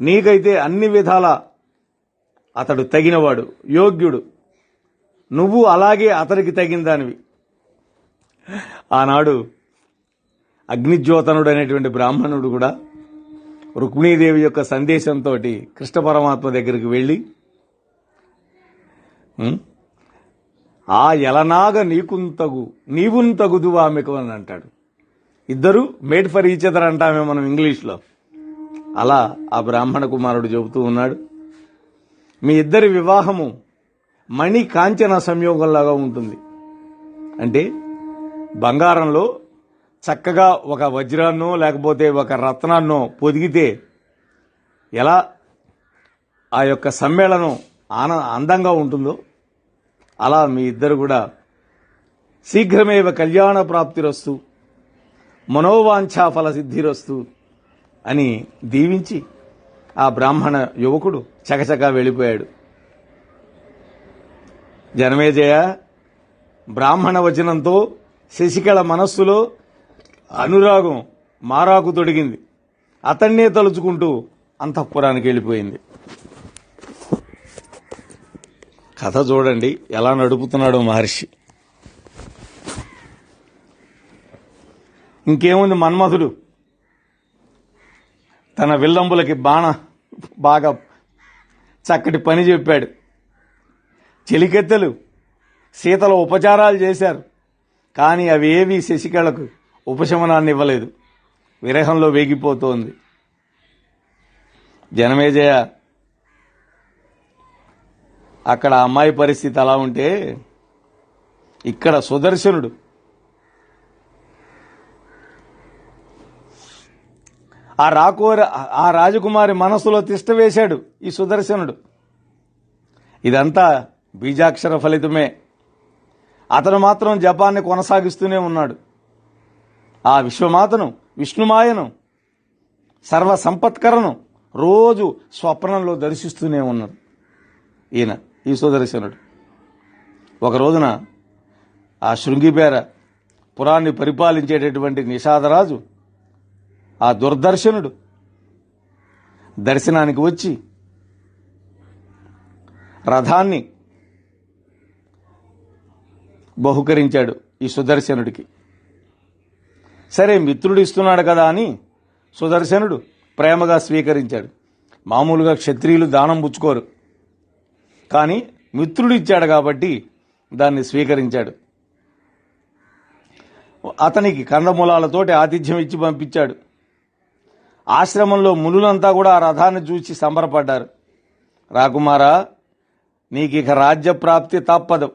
నీకైతే అన్ని విధాల అతడు తగినవాడు యోగ్యుడు. నువ్వు అలాగే అతనికి తగిన దానివి. ఆనాడు అగ్నిజ్యోతనుడు అనేటువంటి బ్రాహ్మణుడు కూడా రుక్మిణీదేవి యొక్క సందేశంతో కృష్ణ పరమాత్మ దగ్గరికి వెళ్ళి ఆ ఎలనాగ నీకుంతగు నీవుంతగుదు ఆమెకు అని అంటాడు. ఇద్దరు మేడ్ ఫర్ ఈచ్ అదర్ అంటామే మనం ఇంగ్లీష్లో. అలా ఆ బ్రాహ్మణ కుమారుడు చెబుతూ ఉన్నాడు మీ ఇద్దరి వివాహము మణి కాంచన సంయోగంలాగా ఉంటుంది. అంటే బంగారంలో చక్కగా ఒక వజ్రాన్నో లేకపోతే ఒక రత్నాన్నో పొదిగితే ఎలా ఆ యొక్క సమ్మేళనం ఆన అందంగా ఉంటుందో అలా మీ ఇద్దరు కూడా శీఘ్రమేవ కళ్యాణ ప్రాప్తిరస్తు మనోవాంఛా ఫల సిద్ధిరస్తు అని దీవించి ఆ బ్రాహ్మణ యువకుడు చకచకా వెళ్ళిపోయాడు. జనమేజయ బ్రాహ్మణ వచనంతో శశికళ మనస్సులో అనురాగం మారాకు తొడిగింది. అతన్నే తలుచుకుంటూ అంతఃపురానికి వెళ్ళిపోయింది. కథ చూడండి ఎలా నడుపుతున్నాడో మహర్షి. ఇంకేముంది మన్మధుడు? తన విల్లంబులకి బాణ బాగా చక్కటి పని చెప్పాడు. చెలికెత్తెలు సీతల ఉపచారాలు చేశారు. కానీ అవి ఏవి శశికళకు ఉపశమనాన్ని ఇవ్వలేదు. విరహంలో వేగిపోతోంది. జనమేజయ అక్కడ అమ్మాయి పరిస్థితి అలా ఉంటే ఇక్కడ సుదర్శనుడు ఆ రాకోర ఆ రాజకుమారి మనసులో తిష్ట వేశాడు ఈ సుదర్శనుడు. ఇదంతా బీజాక్షర ఫలితమే. అతను మాత్రం జపాన్ని కొనసాగిస్తూనే ఉన్నాడు. ఆ విశ్వమాతను విష్ణుమాయను సర్వ సంపత్కరను రోజు స్వప్నంలో దర్శిస్తూనే ఉన్నాడు ఈయన ఈ సుదర్శనుడు. ఒక రోజున ఆ శృంగిపేర పురాన్ని పరిపాలించేటటువంటి నిషాదరాజు ఆ దుర్దర్శనుడు దర్శనానికి వచ్చి రథాన్ని బహుకరించాడు ఈ సుదర్శనుడికి. సరే మిత్రుడు ఇస్తున్నాడు కదా అని సుదర్శనుడు ప్రేమగా స్వీకరించాడు. మామూలుగా క్షత్రియులు దానం పుచ్చుకోరు. కానీ మిత్రుడు ఇచ్చాడు కాబట్టి దాన్ని స్వీకరించాడు. అతనికి కందమూలాలతోటి ఆతిథ్యం ఇచ్చి పంపించాడు. ఆశ్రమంలో మునులంతా కూడా ఆ రథాన్ని చూసి సంబరపడ్డారు. రాకుమారా నీకు ఇక రాజ్య ప్రాప్తి తప్పదు.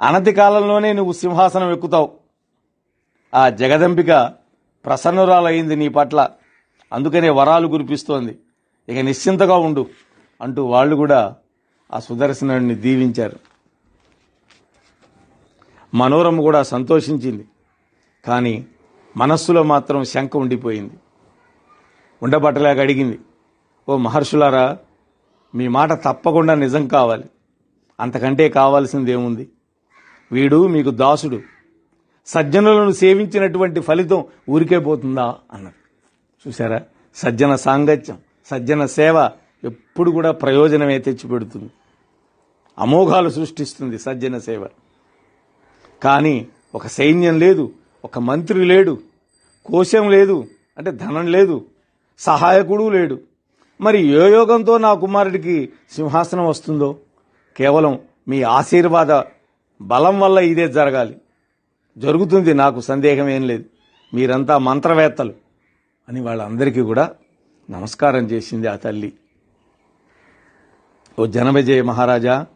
అనతి కాలంలోనే నువ్వు సింహాసనం ఎక్కుతావు. ఆ జగదంబిక ప్రసన్నురాలయ్యింది నీ పట్ల. అందుకనే వరాలు కురిపిస్తోంది. ఇక నిశ్చింతగా ఉండు అంటూ వాళ్ళు కూడా ఆ సుదర్శనుడిని దీవించారు. మనోరమ కూడా సంతోషించింది. కానీ మనస్సులో మాత్రం శంక ఉండిపోయింది. ఉండబట్టలేక అడిగింది. ఓ మహర్షులారా మీ మాట తప్పకుండా నిజం కావాలి. అంతకంటే కావాల్సిందేముంది? వీడు మీకు దాసుడు. సజ్జనులను సేవించినటువంటి ఫలితం ఊరికే పోతుందా? అన్నారు చూసారా సజ్జన సాంగత్యం సజ్జన సేవ ఎప్పుడు కూడా ప్రయోజనమే తెచ్చిపెడుతుంది. అమోఘాలు సృష్టిస్తుంది సజ్జన సేవ. కానీ ఒక సైన్యం లేదు ఒక మంత్రి లేడు కోశం లేదు అంటే ధనం లేదు సహాయకుడు లేడు. మరి ఏ యోగంతో నా కుమారుడికి సింహాసనం వస్తుందో? కేవలం మీ ఆశీర్వాద బలం వల్ల ఇదే జరగాలి. జరుగుతుంది నాకు సందేహం ఏం లేదు. మీరంతా మంత్రవేత్తలు అని వాళ్ళందరికీ కూడా నమస్కారం చేసింది ఆ తల్లి. ఓ జనమజయ మహారాజా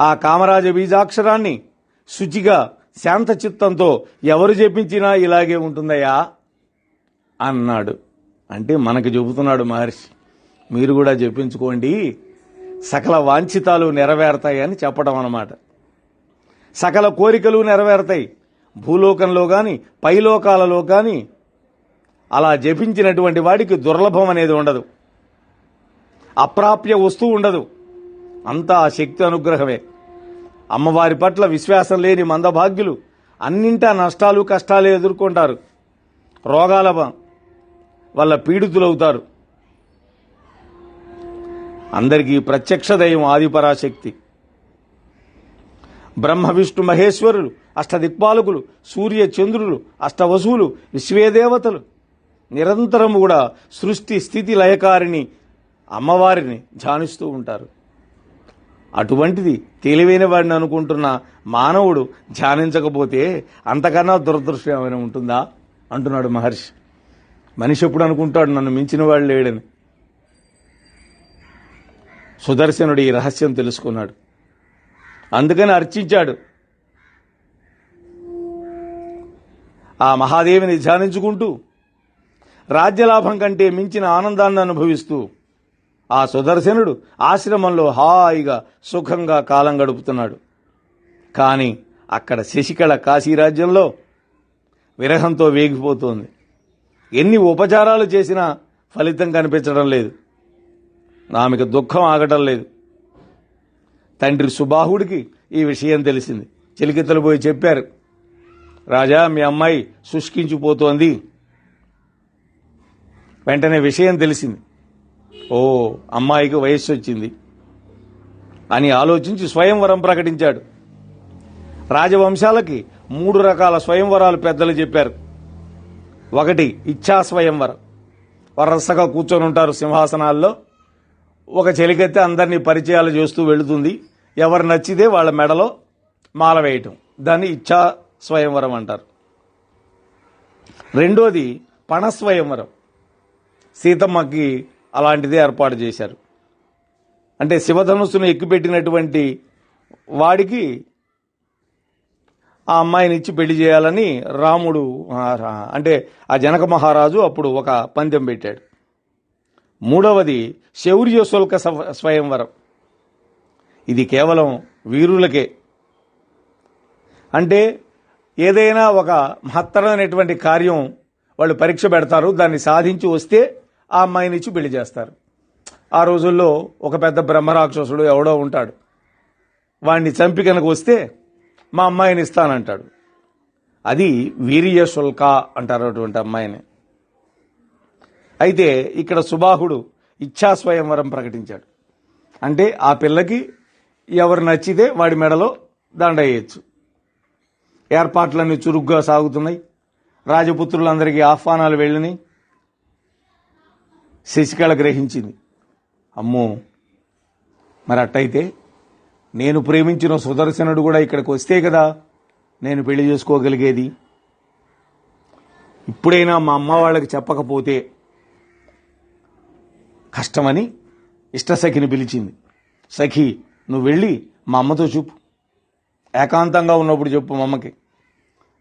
ఆ కామరాజ బీజాక్షరాన్ని శుచిగా శాంత చిత్తంతో ఎవరు చెప్పించినా ఇలాగే ఉంటుందయ్యా? అన్నాడు. అంటే మనకు చెబుతున్నాడు మహర్షి మీరు కూడా చెప్పించుకోండి సకల వాంఛితాలు నెరవేరుతాయి అని చెప్పడం అన్నమాట. సకల కోరికలు నెరవేరుతాయి. భూలోకంలో కానీ పైలోకాలలో కానీ అలా జపించినటువంటి వాడికి దుర్లభం అనేది ఉండదు. అప్రాప్య వస్తువు ఉండదు. అంతా ఆ శక్తి అనుగ్రహమే. అమ్మవారి పట్ల విశ్వాసం లేని మందభాగ్యులు అన్నింటా నష్టాలు కష్టాలు ఎదుర్కొంటారు. రోగాల వల్ల పీడితులవుతారు. అందరికీ ప్రత్యక్ష దైవం ఆదిపరాశక్తి. బ్రహ్మ విష్ణు మహేశ్వరులు అష్టదిక్పాలకులు సూర్య చంద్రులు అష్టవసువులు విశ్వేదేవతలు. నిరంతరం కూడా సృష్టి స్థితి లయకారిని అమ్మవారిని ధ్యానిస్తూ ఉంటారు. అటువంటిది తెలివైన వాడిని అనుకుంటున్న మానవుడు ధ్యానించకపోతే అంతకన్నా దురదృష్టం ఏమైనా ఉంటుందా? అంటున్నాడు మహర్షి. మనిషి ఎప్పుడు అనుకుంటాడు నన్ను మించిన వాడు లేడని? సుదర్శనుడు ఈ రహస్యం తెలుసుకున్నాడు. అందుకని అర్చించాడు. ఆ మహాదేవిని ధ్యానించుకుంటూ రాజ్యలాభం కంటే మించిన ఆనందాన్ని అనుభవిస్తూ ఆ సుదర్శనుడు ఆశ్రమంలో హాయిగా సుఖంగా కాలం గడుపుతున్నాడు. కానీ అక్కడ శశికళ కాశీరాజ్యంలో విరహంతో వేగిపోతోంది. ఎన్ని ఉపచారాలు చేసినా ఫలితం కనిపించడం లేదు. ఆమెకు దుఃఖం ఆగటం లేదు. తండ్రి సుబాహుడికి ఈ విషయం తెలిసింది. చిలికితలు పోయి చెప్పారు. రాజా మీ అమ్మాయి శుష్కించిపోతోంది. వెంటనే విషయం తెలిసింది. ఓ అమ్మాయికి వయస్సు వచ్చింది అని ఆలోచించి స్వయంవరం ప్రకటించాడు. రాజవంశాలకి మూడు రకాల స్వయంవరాలు పెద్దలు చెప్పారు. ఒకటి ఇచ్చా స్వయంవరం వరసగా కూర్చొని ఉంటారు సింహాసనాల్లో. ఒక చెలికెత్తే అందరినీ పరిచయాలు చేస్తూ వెళుతుంది. ఎవరు నచ్చితే వాళ్ళ మెడలో మాల వేయటం. దాన్ని ఇచ్ఛా స్వయంవరం అంటారు. రెండోది పణస్వయంవరం సీతమ్మకి అలాంటిదే ఏర్పాటు చేశారు. అంటే శివధనుస్సును ఎక్కుపెట్టినటువంటి వాడికి ఆ అమ్మాయిని ఇచ్చి పెళ్ళి చేయాలని రాముడు అంటే ఆ జనక మహారాజు అప్పుడు ఒక పందెం పెట్టాడు. మూడవది శౌర్య శుల్క స్వయంవరం. ఇది కేవలం వీరులకే. అంటే ఏదైనా ఒక మహత్తరమైనటువంటి కార్యం వాళ్ళు పరీక్ష పెడతారు దాన్ని సాధించి వస్తే ఆ అమ్మాయిని ఇచ్చి పెళ్ళి చేస్తారు. ఆ రోజుల్లో ఒక పెద్ద బ్రహ్మరాక్షసుడు ఎవడో ఉంటాడు. వాడిని చంపి కనుక వస్తే మా అమ్మాయిని ఇస్తానంటాడు. అది వీర్య శుల్క అంటారు అటువంటి అమ్మాయిని. అయితే ఇక్కడ సుబాహుడు ఇచ్ఛాస్వయంవరం ప్రకటించాడు. అంటే ఆ పిల్లకి ఎవరు నచ్చితే వాడి మెడలో దండయ్యచ్చు ఏర్పాట్లన్నీ చురుగ్గా సాగుతున్నాయి. రాజపుత్రులందరికీ ఆహ్వానాలు వెళ్ళినాయి. శశికళ గ్రహించింది. అమ్మో మరి అట్టయితే నేను ప్రేమించిన సుదర్శనుడు కూడా ఇక్కడికి వస్తే కదా నేను పెళ్ళి చేసుకోగలిగేది? ఇప్పుడైనా మా అమ్మ వాళ్ళకి చెప్పకపోతే కష్టమని ఇష్టసఖిని పిలిచింది. సఖి నువ్వు వెళ్ళి మా అమ్మతో చూపు. ఏకాంతంగా ఉన్నప్పుడు చెప్పు మా అమ్మకి.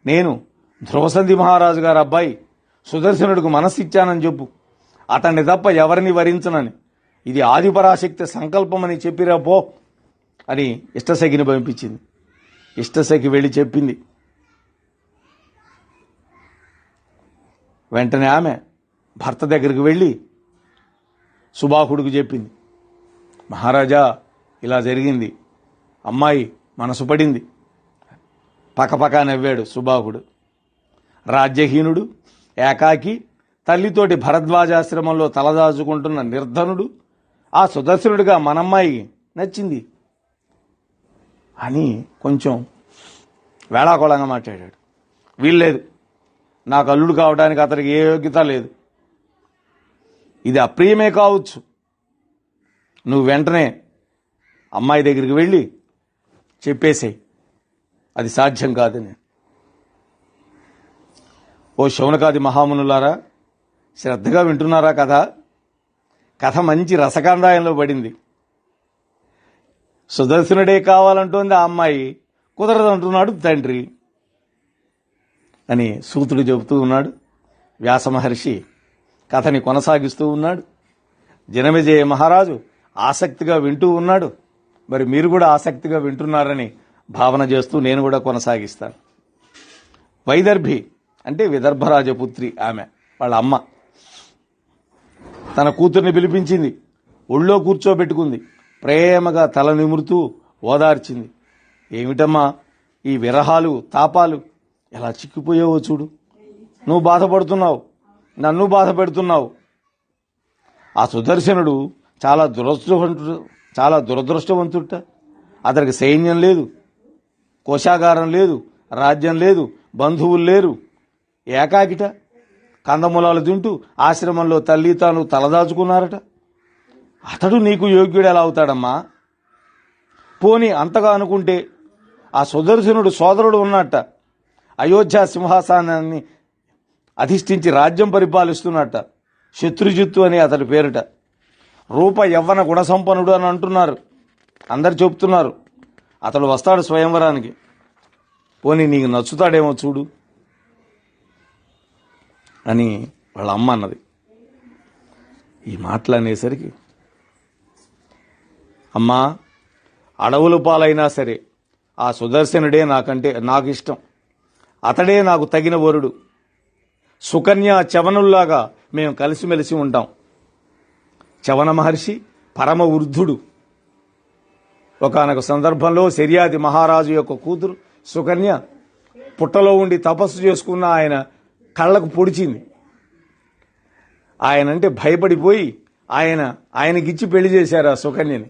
నేను ధ్రువసంధి మహారాజు గారు అబ్బాయి సుదర్శనుడికి మనస్సిచ్చానని చెప్పు. అతన్ని తప్ప ఎవరిని వరించనని. ఇది ఆదిపరాశక్తి సంకల్పమని చెప్పిరా పో. అని ఇష్టసఖిని పంపించింది. ఇష్టసఖి వెళ్ళి చెప్పింది. వెంటనే ఆమె భర్త దగ్గరికి వెళ్ళి సుబాహుడికి చెప్పింది. మహారాజా ఇలా జరిగింది. అమ్మాయి మనసు పడింది. పకపక నవ్వాడు సుబాహుడు. రాజ్యహీనుడు ఏకాకి తల్లితోటి భరద్వాజాశ్రమంలో తలదాచుకుంటున్న నిర్ధనుడు ఆ సుదర్శనుడిగా మనమ్మాయి నచ్చింది. అని కొంచెం వేళాకోళంగా మాట్లాడాడు. వీల్లేదు. నాకు అల్లుడు కావడానికి అతనికి ఏ యోగ్యత లేదు. ఇది అప్రియమే కావచ్చు. నువ్వు వెంటనే అమ్మాయి దగ్గరికి వెళ్ళి చెప్పేసేయ్. అది సాధ్యం కాదని. ఓ శౌనకాది మహామునులారా శ్రద్ధగా వింటున్నారా కథ? కథ మంచి రసకాందాయంలో పడింది. సుదర్శనుడే కావాలంటుంది ఆ అమ్మాయి. కుదరదంటున్నాడు తండ్రి. అని సూతుడు చెబుతూ ఉన్నాడు. వ్యాస మహర్షి కథని కొనసాగిస్తూ ఉన్నాడు. జనమేజయ మహారాజు ఆసక్తిగా వింటూ ఉన్నాడు. మరి మీరు కూడా ఆసక్తిగా వింటున్నారని భావన చేస్తూ నేను కూడా కొనసాగిస్తాను. వైదర్భి అంటే విదర్భరాజపుత్రి ఆమె వాళ్ళ అమ్మ. తన కూతుర్ని పిలిపించింది. ఒళ్ళో కూర్చోబెట్టుకుంది. ప్రేమగా తల నిమురుతూ ఓదార్చింది. ఏమిటమ్మా ఈ విరహాలు తాపాలు ఎలా చిక్కిపోయావో చూడు. నువ్వు బాధపడుతున్నావు నన్ను బాధ పెడుతున్నావు ఆ సుదర్శనుడు చాలా దురదృష్టవంతుడు చాలా దురదృష్టవంతుట. అతనికి సైన్యం లేదు కోశాగారం లేదు రాజ్యం లేదు బంధువులు లేరు. ఏకాకిట కందమూలాలు తింటూ ఆశ్రమంలో తల్లి తాను తలదాచుకున్నారట. అతడు నీకు యోగ్యుడు ఎలా అవుతాడమ్మా? పోని అంతగా అనుకుంటే ఆ సుదర్శనుడు సోదరుడు ఉన్నట్ట అయోధ్య సింహాసనాన్ని అధిష్ఠించి రాజ్యం పరిపాలిస్తున్నట్ట శత్రుజిత్తు అని అతడి పేరుట. రూప యవ్వన గుణసంపన్నుడు అని అంటున్నారు. అందరు చెప్తున్నారు అతడు వస్తాడు స్వయంవరానికి. పోనీ నీకు నచ్చుతాడేమో చూడు అని వాళ్ళ అమ్మ అన్నది. ఈ మాటలు అనేసరికి అమ్మా అడవుల పాలైనా సరే ఆ సుదర్శనుడే నాకంటే నాకు ఇష్టం అతడే నాకు తగిన వరుడు. సుకన్య చవనుల్లాగా మేము కలిసిమెలిసి ఉంటాం. చవన మహర్షి పరమ వృద్ధుడు. ఒకనొక సందర్భంలో శర్యాది మహారాజు యొక్క కూతురు సుకన్య పుట్టలో ఉండి తపస్సు చేసుకున్న ఆయన కళ్ళకు పొడిచింది. ఆయనంటే భయపడిపోయి ఆయన ఆయనకిచ్చి పెళ్ళి చేశారు ఆ సుకన్యని.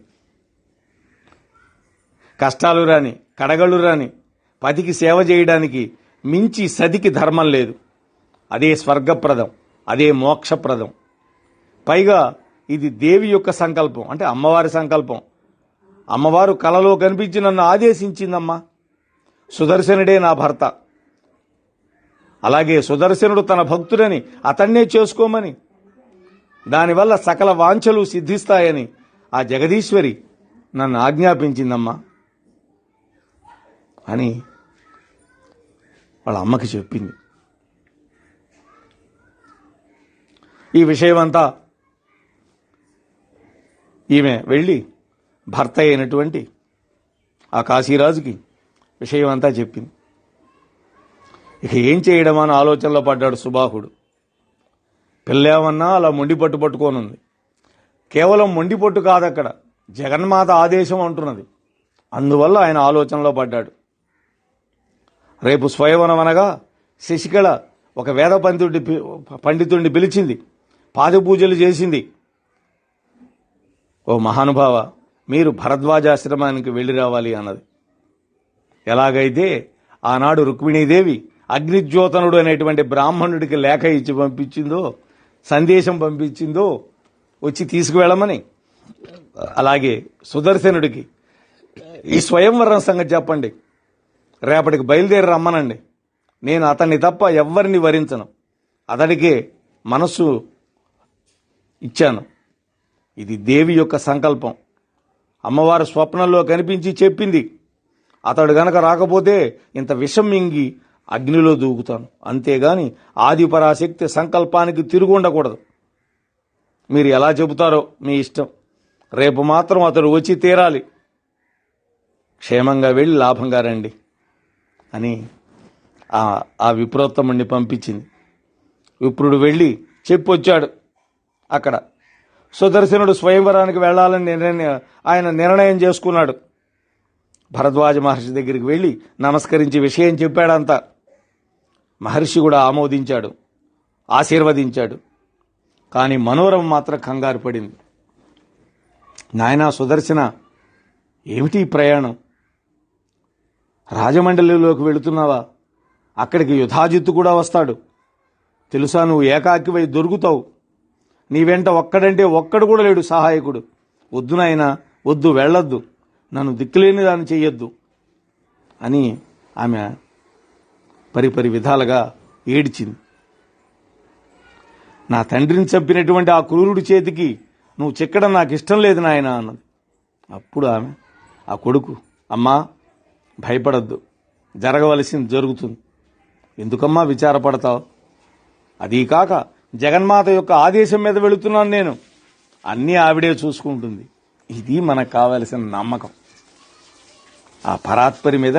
కష్టాలు రాని కడగళ్ళు రాని పతికి సేవ చేయడానికి మించి సతికి ధర్మం లేదు. అదే స్వర్గప్రదం అదే మోక్షప్రదం. పైగా ఇది దేవి యొక్క సంకల్పం అంటే అమ్మవారి సంకల్పం. అమ్మవారు కలలో కనిపించి నన్ను ఆదేశించిందమ్మా. సుదర్శనుడే నా భర్త. అలాగే సుదర్శనుడు తన భక్తుడని అతన్నే చేసుకోమని. దానివల్ల సకల వాంఛలు సిద్ధిస్తాయని ఆ జగదీశ్వరి నన్ను ఆజ్ఞాపించిందమ్మా. అని వాళ్ళ అమ్మకి చెప్పింది. ఈ విషయమంతా ఈమె వెళ్ళి భర్త అయినటువంటి ఆ కాశీరాజుకి విషయం అంతా చెప్పింది. ఇక ఏం చేయడం అని ఆలోచనలో పడ్డాడు సుబాహుడు. పిల్లేమన్నా అలా మొండి పట్టు పట్టుకోనుంది. కేవలం మొండి పట్టు కాదక్కడ జగన్మాత ఆదేశం అంటున్నది. అందువల్ల ఆయన ఆలోచనలో పడ్డాడు. రేపు స్వయవనం అనగా శశికళ ఒక వేద పండితుడి పండితుడిని పిలిచింది. పాదపూజలు చేసింది. ఓ మహానుభావ మీరు భరద్వాజాశ్రమానికి వెళ్ళి రావాలి అన్నది. ఎలాగైతే ఆనాడు రుక్మిణీదేవి అగ్నిజ్యోతనుడు అనేటువంటి బ్రాహ్మణుడికి లేఖ ఇచ్చి పంపించిందో సందేశం పంపించిందో వచ్చి తీసుకువెళ్ళమని. అలాగే సుదర్శనుడికి ఈ స్వయంవరం సంగతి చెప్పండి. రేపటికి బయలుదేరి రమ్మనండి. నేను అతన్ని తప్ప ఎవ్వరిని వరించను. అతడికే మనస్సు ఇచ్చాను. ఇది దేవి యొక్క సంకల్పం. అమ్మవారు స్వప్నంలో కనిపించి చెప్పింది. అతడు గనక రాకపోతే ఇంత విషం మింగి అగ్నిలో దూకుతాను. అంతేగాని ఆదిపరాశక్తి సంకల్పానికి తిరుగు ఉండకూడదు. మీరు ఎలా చెబుతారో మీ ఇష్టం. రేపు మాత్రం అతడు వచ్చి తీరాలి. క్షేమంగా వెళ్ళి లాభంగా రండి. అని ఆ విప్రోత్తముణ్ణి పంపించింది. విప్రుడు వెళ్ళి చెప్పొచ్చాడు అక్కడ. సుదర్శనుడు స్వయంవరానికి వెళ్ళాలని నిర్ణయం ఆయన నిర్ణయం చేసుకున్నాడు. భరద్వాజ మహర్షి దగ్గరికి వెళ్ళి నమస్కరించి విషయం చెప్పాడంతా. మహర్షి కూడా ఆమోదించాడు ఆశీర్వదించాడు. కానీ మనోరమ మాత్రం కంగారు పడింది. నాయనా సుదర్శన ఏమిటి ప్రయాణం? రాజమండలిలోకి వెళుతున్నావా? అక్కడికి యుధాజిత్తు కూడా వస్తాడు. తెలుసా నువ్వు ఏకాకివై దొరుకుతావు? నీ వెంట ఒక్కడంటే ఒక్కడు కూడా లేడు సహాయకుడు. వద్దు నాయనా వద్దు వెళ్ళొద్దు. నన్ను దిక్కులేని దాన్ని చెయ్యొద్దు. అని ఆమె పరిపరి విధాలుగా ఏడ్చింది. నా తండ్రిని చంపినటువంటి ఆ క్రూరుడి చేతికి నువ్వు చిక్కడం నాకు ఇష్టం లేదు నాయన అన్నది. అప్పుడు ఆమె ఆ కొడుకు అమ్మా భయపడద్దు. జరగవలసింది జరుగుతుంది. ఎందుకమ్మా విచారపడతావు? అదీ కాక జగన్మాత యొక్క ఆదేశం మీద వెళుతున్నాను నేను. అన్నీ ఆవిడే చూసుకుంటుంది. ఇది మనకు కావలసిన నమ్మకం. ఆ పరాత్పరి మీద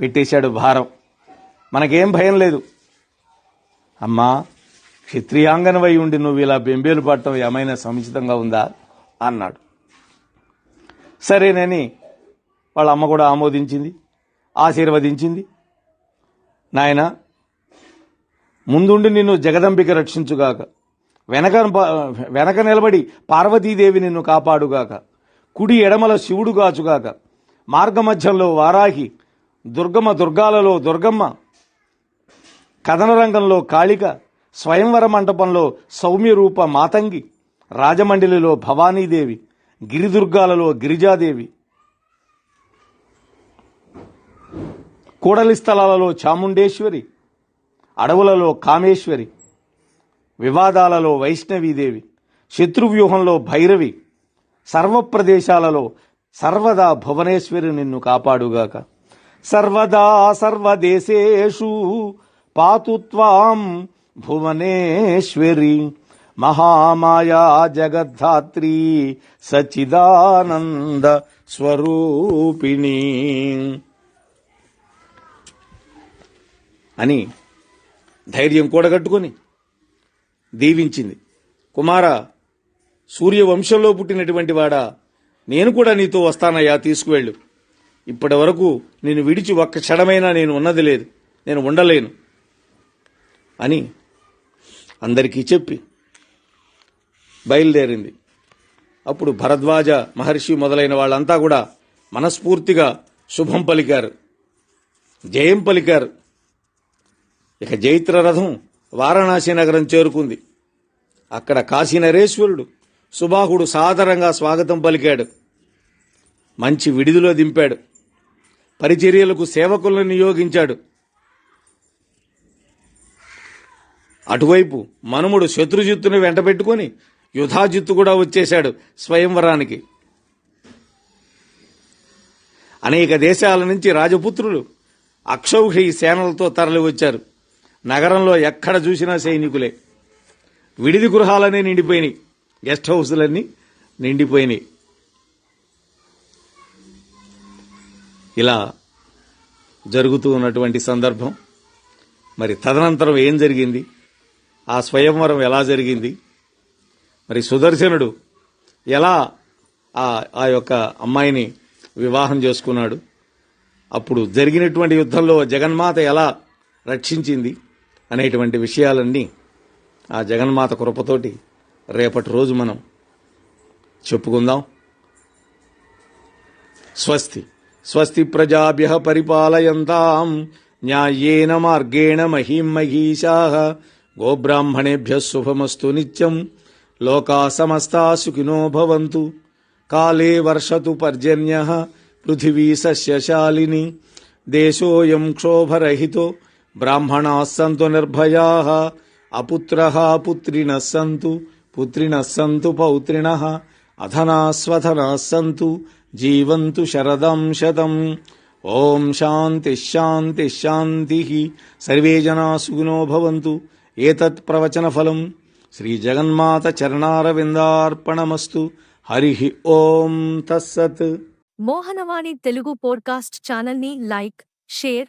పెట్టేశాడు భారం. మనకేం భయం లేదు. అమ్మా క్షత్రియాంగనవై ఉండి నువ్వు ఇలా బెంబేలు పడటం ఏమైనా సముచితంగా ఉందా? అన్నాడు. సరేనని వాళ్ళ అమ్మ కూడా ఆమోదించింది. ఆశీర్వదించింది. నాయన ముందుండి నిన్ను జగదంబిక రక్షించుగాక. వెనక వెనక నిలబడి పార్వతీదేవి నిన్ను కాపాడుగాక. కుడి ఎడమల శివుడు గాచుగాక. మార్గమధ్యంలో వారాహి దుర్గమ్మ దుర్గాలలో దుర్గమ్మ. కథన రంగంలో కాళిక స్వయంవర మంటపంలో సౌమ్య రూప మాతంగి. రాజమండ్రిలో భవానీదేవి గిరిదుర్గాలలో గిరిజాదేవి. కూడలి స్థలాలలో చాముండేశ్వరి అడవులలో కామేశ్వరి వివాదాలలో వైష్ణవీదేవి శత్రువ్యూహంలో భైరవి సర్వప్రదేశాలలో సర్వదా భువనేశ్వరి నిన్ను కాపాడుగాక. సర్వదా సర్వదేశేషు పాతు త్వాం భువనేశ్వరి మహామాయా జగద్ధాత్రి సచిదానంద స్వరూపిణి. అని ధైర్యం కూడగట్టుకొని దీవించింది. కుమార సూర్యవంశంలో పుట్టినటువంటి వాడా నేను కూడా నీతో వస్తానయ్యా తీసుకువెళ్ళు. ఇప్పటి వరకు నేను విడిచి ఒక్క క్షణమైనా నేను ఉన్నది లేదు నేను ఉండలేను అని అందరికీ చెప్పి బయలుదేరింది. అప్పుడు భరద్వాజ మహర్షి మొదలైన వాళ్ళంతా కూడా మనస్ఫూర్తిగా శుభం పలికారు. జయం పలికారు. ఇక జైత్ర రథం వారణాసి నగరం చేరుకుంది. అక్కడ కాశీనరేశ్వరుడు సుబాహుడు సాదరంగా స్వాగతం పలికాడు. మంచి విడిదిలో దింపాడు. పరిచర్యలకు సేవకులను నియోగించాడు. అటువైపు మనుముడు శత్రుజిత్తును వెంటబెట్టుకుని యుధాజిత్తు కూడా వచ్చేశాడు స్వయంవరానికి. అనేక దేశాల నుంచి రాజపుత్రులు అక్షౌహి సేనలతో తరలివచ్చారు. నగరంలో ఎక్కడ చూసినా సైనికులే. విడిది గృహాలనే నిండిపోయినాయి. గెస్ట్ హౌస్లన్నీ నిండిపోయినాయి. ఇలా జరుగుతూ ఉన్నటువంటి సందర్భం. మరి తదనంతరం ఏం జరిగింది? ఆ స్వయంవరం ఎలా జరిగింది? మరి సుదర్శనుడు ఎలా ఆ ఆ యొక్క అమ్మాయిని వివాహం చేసుకున్నాడు? అప్పుడు జరిగినటువంటి యుద్ధంలో జగన్మాత ఎలా రక్షించింది? అనేటువంటి విషయాలన్నీ ఆ జగన్మాత కృపతోటి రేపటి రోజు మనం చెప్పుకుందాం. స్వస్తి. స్వస్తి ప్రజాభ్య పరిపాలయంతాం. న్యాయేన మార్గేణ మహీం మహీషా గోబ్రాహ్మణేభ్య శుభమస్తు నిత్యం. లోకా సమస్తా సుఖినో భవంతు. కాలే వర్షతు పర్జన్య. పృథివీ సస్యశాలిని. దేశోయం క్షోభరహితో బ్రాహ్మణా సంతు నిర్భయా అపుత్ర పుత్రిణ సంతు పుత్రిణ సంతు పౌత్రిణ అధనా స్వధనా సంతు జీవంతు శరదం శతం. ఓం శాంతి శాంతి శాంతి సర్వే జనా సుగుణో భవంతు. ఏతత్ ప్రవచన ఫలం శ్రీ జగన్మాత చరణారవిందార్పణమస్తు. హరి ఓం తస్సత్. మోహనవాణి తెలుగు పోడ్కాస్ట్ ఛానల్ని లైక్ షేర్